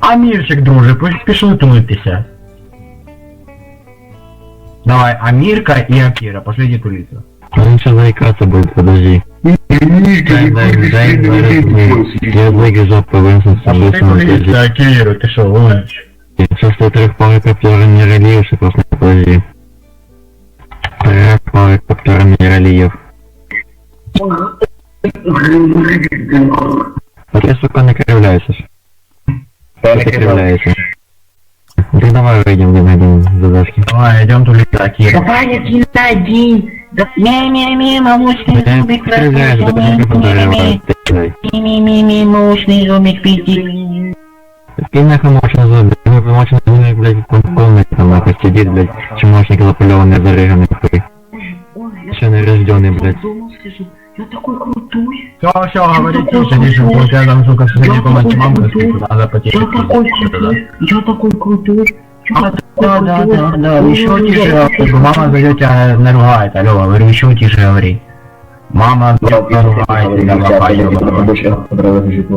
Амірчик, друже, пи- пішли тулитися. Давай, Амірка і Акіра, пошліть тулитися. Он сейчас заикаться будет, подожди. Дай, дай, дай, дай, Я двигаю жопу, вынесу с собой Пошли тулитися, Акіру, ти що, лунеш? Сейчас ты трех пары коптера не ролиешь, просто подожди. Трех пары коптера не ролиев. Вот я, сука, накривляюся. Накривляюся. Так давай выйдем, где найдем задачки. Давай, тулитися, Акіра. Давай один. Ми-ми-ми, молочный зубик. Ми-ми-ми, молочный зубик пиздит. Какие нахуй мощный зубы? Мы мощный зубик, блядь, в ком- комнате там нахуй сидит, блядь, чмошник заполёванный, зарыганный, хуй. Еще нерожденный, блядь. Я такой крутой. Все, все, говори тише, тише, у тебя там, сука, в соседней комнате мамка спит, надо потише. Я такой крутой. Я такой крутой. Да, да, да, да, еще тише говори, мама зайдет тебя наругает, алло, говорю, еще тише говори. Мама наругает ебаный. Робочий